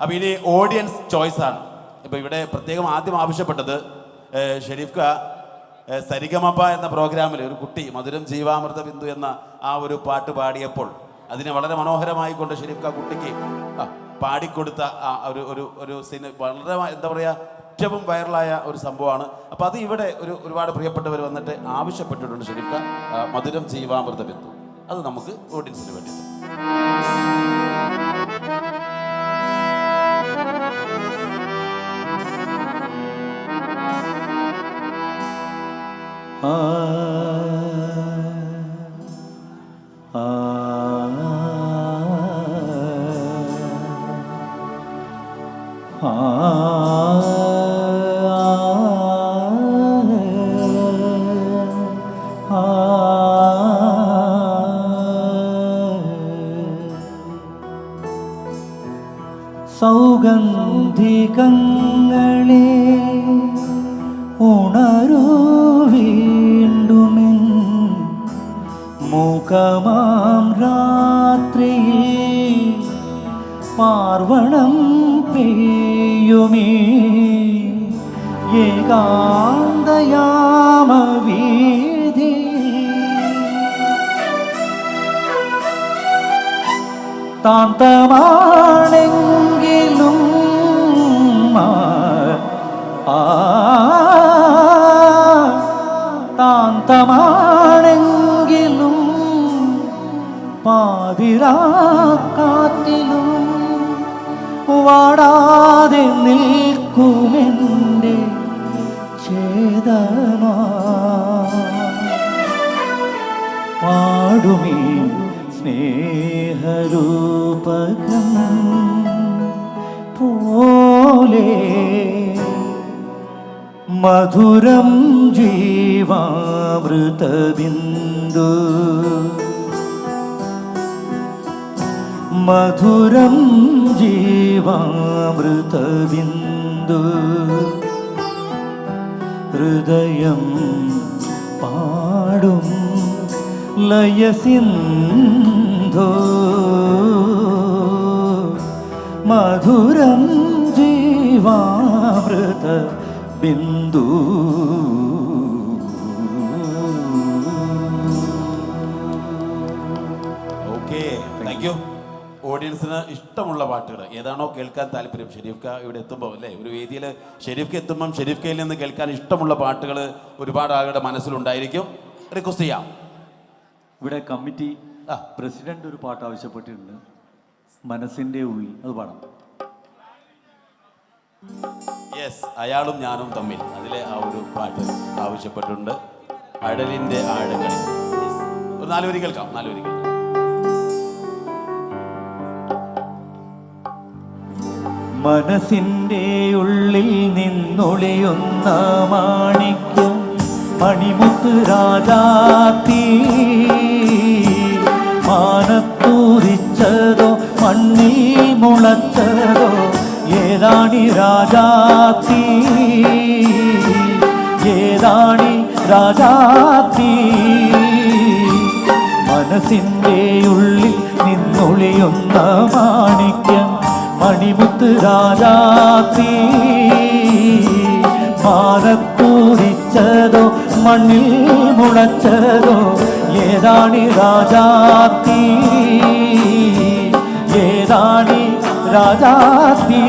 അപ്പൊ ഇനി ഓഡിയൻസ് ചോയ്സാണ് ആണ്. ഇപ്പൊ ഇവിടെ പ്രത്യേകം ആദ്യം ആവശ്യപ്പെട്ടത് ഷെരീഫ് ക സരിഗമപ്പ എന്ന പ്രോഗ്രാമിൽ ഒരു കുട്ടി മധുരം ജീവാമൃത ബിന്ദു എന്ന ആ ഒരു പാട്ട് പാടിയപ്പോൾ അതിനെ വളരെ മനോഹരമായി കൊണ്ട് ഷെരീഫ് ക കുട്ടിക്ക് പാടിക്കൊടുത്ത ആ ഒരു ഒരു ഒരു സിനി വളരെ എന്താ പറയുക ഏറ്റവും വൈറലായ ഒരു സംഭവമാണ്. അപ്പോൾ അത് ഇവിടെ ഒരു ഒരുപാട് പ്രിയപ്പെട്ടവർ വന്നിട്ട് ആവശ്യപ്പെട്ടിട്ടുണ്ട് ഷെരീഫ് ക മധുരം ജീവാമൃത ബിന്ദു. അത് നമുക്ക് ഓഡിയൻസിന് വേണ്ടിയിട്ട്. സൗഗന്ധികങ്ങളെ ഉണരൂ വീണ്ടുമെൻ മുഖമാം രാത്രിയിൽ പാർവണം പെയ്യുമേ ഏകാന്തയാമ താന്തമാണെങ്കിലും താന്തമാണെങ്കിലും പാതിരാക്കാറ്റിലും വാടാതെ നിൽക്കുമെന്റെ ചേതന പാടുമീ സ്നേഹരൂപകം പോലെ മധുരം ജീവാമൃതബിന്ദു. മധുരം ജീവാമൃതബിന്ദു. ഹൃദയം പാടും ലയസിന്ധു മധുരം ജീവാമൃത ബിന്ദു. ഓഡിയൻസിന് ഇഷ്ടമുള്ള പാട്ടുകൾ ഏതാണോ കേൾക്കാൻ താല്പര്യം ഷെരീഫ് ക ഇവിടെ എത്തുമ്പോൾ അല്ലേ? ഒരു വേദിയിൽ ഷെരീഫ് ക എത്തുമ്പം ഷെരീഫ് നിന്ന് കേൾക്കാൻ ഇഷ്ടമുള്ള പാട്ടുകൾ ഒരുപാട് ആളുകളുടെ മനസ്സിലുണ്ടായിരിക്കും. റിക്വസ്റ്റ് ചെയ്യാം. ഇവിടെ കമ്മിറ്റി ആ. പ്രസിഡന്റ് ഒരു പാട്ട് ആവശ്യപ്പെട്ടിട്ടുണ്ട്. മനസ്സിന്റെ ഉള്ളിൽ അത് പാടാം. യെസ് അയാളും ഞാനും തമ്മിൽ അതിലെ ആ ഒരു പാട്ട് ആവശ്യപ്പെട്ടിട്ടുണ്ട്. അടലിന്റെ ആഴങ്ങൾ ഒരു നാലുവരി കേൾക്കാം നാലുവരി കേൾക്കാം. മനസ്സിന്റെ ഉള്ളിൽ നിന്നൊളിയുന്ന മാണിക്യം മണിമുത്ത് രാജാത്തി മണ്ണിൽ മുളച്ചതോ ഏതാണി രാജാത്തി ഏതാണി രാജാത്തി മനസ്സിന്റെ ഉള്ളിൽ നിന്നൊളിയുന്ന മാണിക്യം മണിമുത്ത് രാജാത്തി മാനത്തൂരിച്ചതോ മണ്ണിൽ മുളച്ചതോ ഏതാണി രാജാത്തി ഏതാണി രാജാത്തി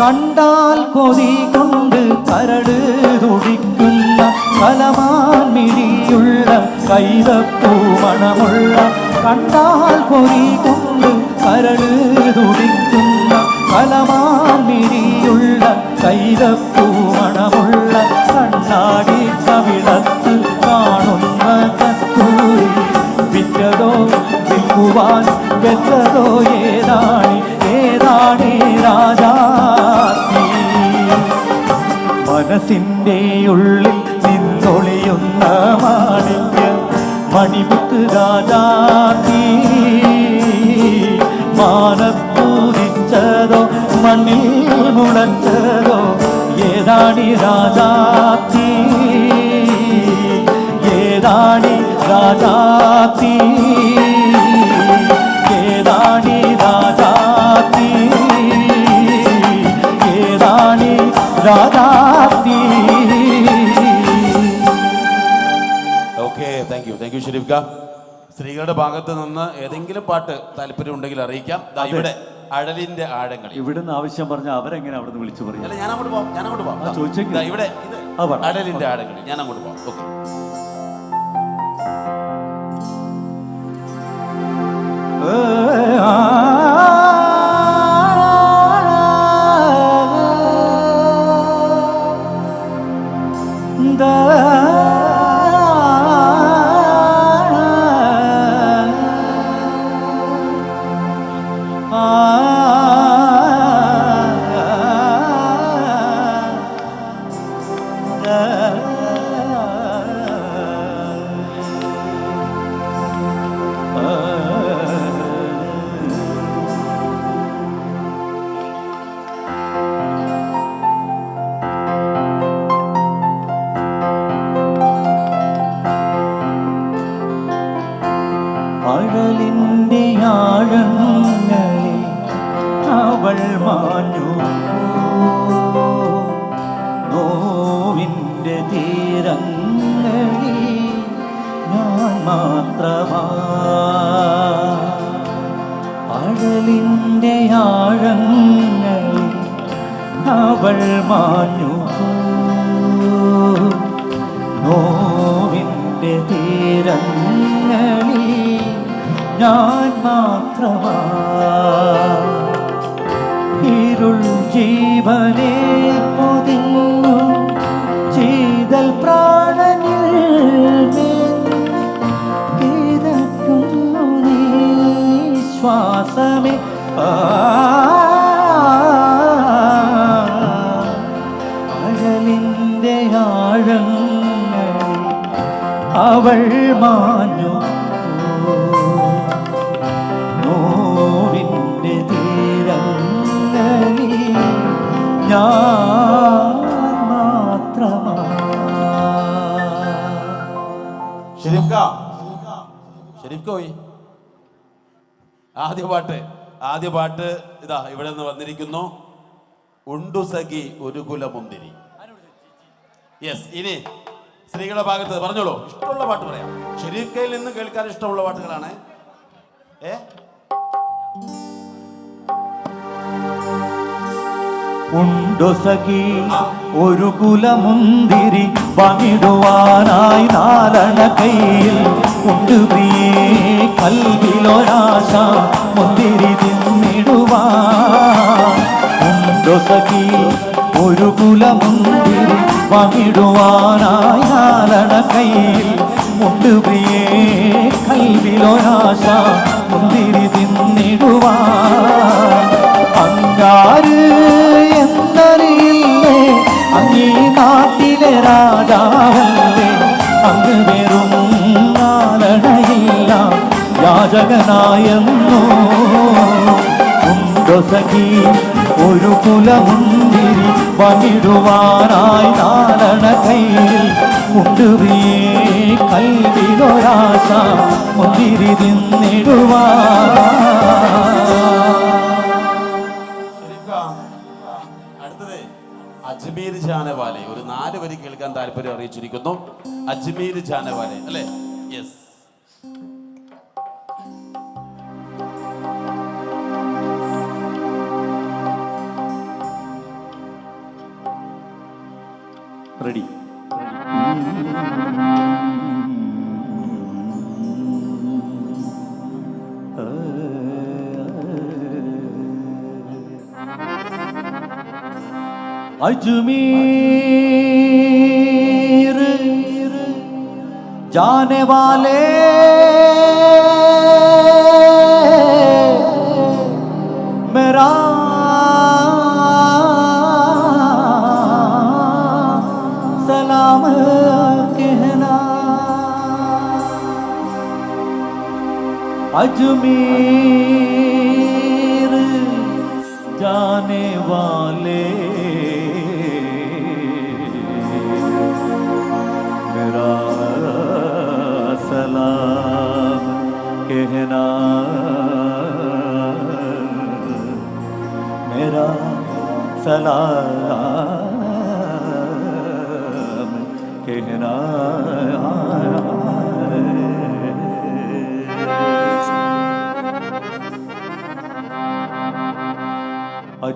കണ്ടാൽ കൊതി കൊണ്ട് കരട് മിഴിയുള്ള കൈതപ്പൂ മണമുള്ള കണ്ടാൽ കൊതി കൊണ്ട് കരൾ തുടിക്കുന്ന കലമാൻ മിഴിയുള്ള കൈതപ്പൂ മണമുള്ള കണ്ണാടി കവിളത്ത് കാണുന്ന കസ്തൂരി. വിറ്റതോ വിൽക്കുവാൻ വെച്ചതോ ഏതാണ്? ഏതാണ് രാജാ? മനസ്സിന്റെ ഉള്ളിൽ നിന്നൊളിയുന്ന മാണിക്യ മണിമുത്ത് രാജാത്തി മാനത്തൂതിച്ചതോ മണ്ണിൽ മുളച്ചതോ ഏതാണി രാജാത്തി ഷെരീഫ് ഖാൻ സ്ത്രീകളുടെ ഭാഗത്ത് നിന്ന് ഏതെങ്കിലും പാട്ട് താല്പര്യം ഉണ്ടെങ്കിൽ അറിയിക്കാം. ദാ ഇവിടെ അഴലിന്റെ ആഴങ്ങളിൽ ഇവിടുന്ന് ആവശ്യം പറഞ്ഞ അവരെങ്ങനെ അവിടെ നിന്ന് വിളിച്ചു പറയും? അല്ല ഞാൻ അങ്ങോട്ട് പോവാം ഞാൻ അങ്ങോട്ട് പോവാം. ആ. ദാ ഇവിടെ ഇത് ആ, പറ. അഴലിന്റെ ആഴങ്ങൾ ഞാൻ അങ്ങോട്ട് പോവാം. ഓക്കെ. അഴലിന്റെ അവൾ മാഞ്ഞു നോവിന്റെ തീരങ്ങളിൽ ഞാൻ മാത്രമാ. ഇരുൾ ജീവനെ പൊതിഞ്ഞു ചെയ്തൽ പ്രാണനിൽ ശ്വാസമേ. ആ അവൾ മാഞ്ഞു നോവിന്റെ തീരങ്ങളിൽ ഞാൻ ആദ്യ പാട്ട് ആദ്യ പാട്ട് ഇതാ ഇവിടെ നിന്ന് വന്നിരിക്കുന്നു. ഉണ്ടു സഖി ഒരു കുലമുന്തിരി. യെസ് ഇനി സ്ത്രീകളുടെ ഭാഗത്ത് പറഞ്ഞോളൂ. ഇഷ്ടമുള്ള പാട്ട് പറയാം. ഷെരീഫ് കയ്യിൽ നിന്ന് കേൾക്കാൻ ഇഷ്ടമുള്ള പാട്ടുകളാണ്. ഏ? ഉണ്ടോ സഖി? ഒരു കുലമുന്തിരി പണിടുവാനായി നാലണ കയ്യിൽ. ഉണ്ട് പ്രിയേ കൽവിലൊരാശ മുന്തിരി തിന്നിടുവാൻ. ഉണ്ടോ സഖി? ഒരു കുലമുന്തിരി പണിടുവാനായി നാലണ കയ്യിൽ മുട്ടുപ്രിയേ കൈവിലൊരാശ മുന്തിരി തിന്നിടുവാൻ. അങ്ങാര് എന്നറിയില്ലേ? അങ്ങീ നാട്ടിലെ രാജാവല്ലേ? അങ്ങ് വെറും നാലണയില്ല യാചകനായെന്നോ? സഖി ഒരു കുലമുന്തിരി പണിടുവാനായി നാലണ കയ്യിൽ ഉണ്ടുവിയേ കൽവിലൊരാശ മുന്തിരി അടുത്തത് അജ്മീർ ജാനവാലെ. ഒരു നാല് വരി കേൾക്കാൻ താല്പര്യം അറിയിച്ചിരിക്കുന്നു. അജ്മീർ ജാനവാലെ അല്ലേ? യെസ് റെഡി अजमीर जाने वाले अजमीर जाने वाले। मेरा सलाम कहना मेरा सलाम कहना।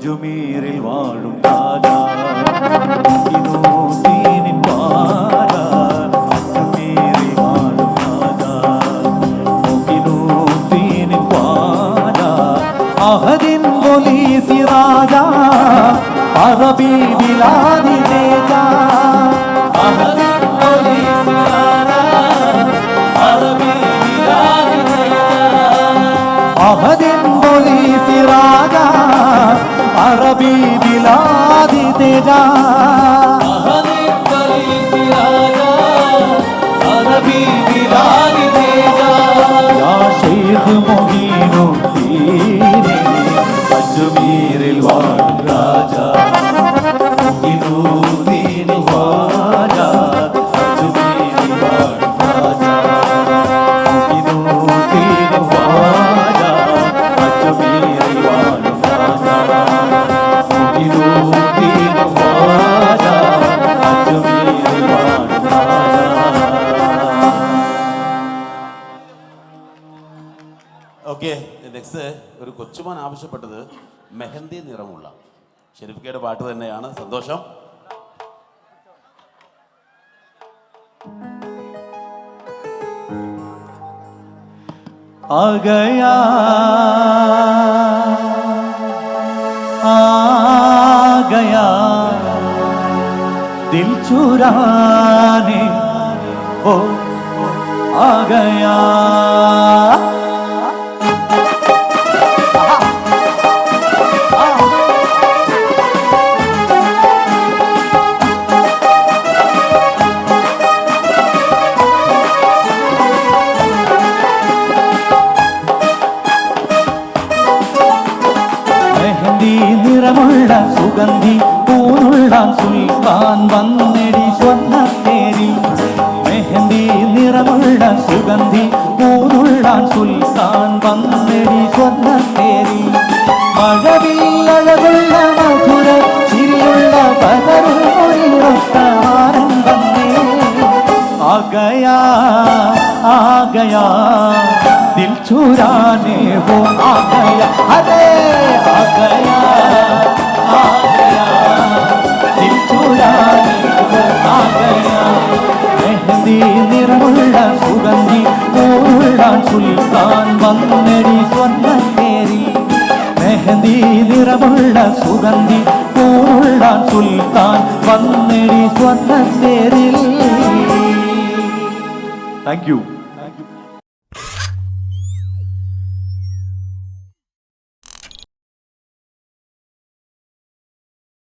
അജുമീറിൽ വാഴും যা ആവശ്യപ്പെട്ടത് മെഹന്തി നിറമുള്ള ഷെരീഫ്ക്കയുടെ പാട്ട് തന്നെയാണ് സന്തോഷം आ गया आ गया दिल चुराने वो आ गया താൻ വന്നിടി സ്വർണത്തേരി മെഹന്തി നിറമുള്ള സുഗന്ധി പൂതുള്ളാൻ സുൽത്താൻ വന്നിടി സ്വർണത്തേരി മഴവില്ലഴകുള്ള മധുര ചിരിയുള്ള പകരുമൊഴിയൊട്ടാരൻ വന്നേ ആകയാ ആകയാ ദിൽ ചുരാനേ ഹോ ആകയാ. അരേ ആകയാ. മെഹന്തി നിറമുള്ള സുഗന്ധി പൂള്ള സുൽത്താൻ വന്നെടി സ്വർണത്തേരി മെഹന്തി നിറമുള്ള സുഗന്ധി പൂള്ള സുൽത്താൻ വന്നെടി സ്വർണത്തേരിൽ താങ്ക് യു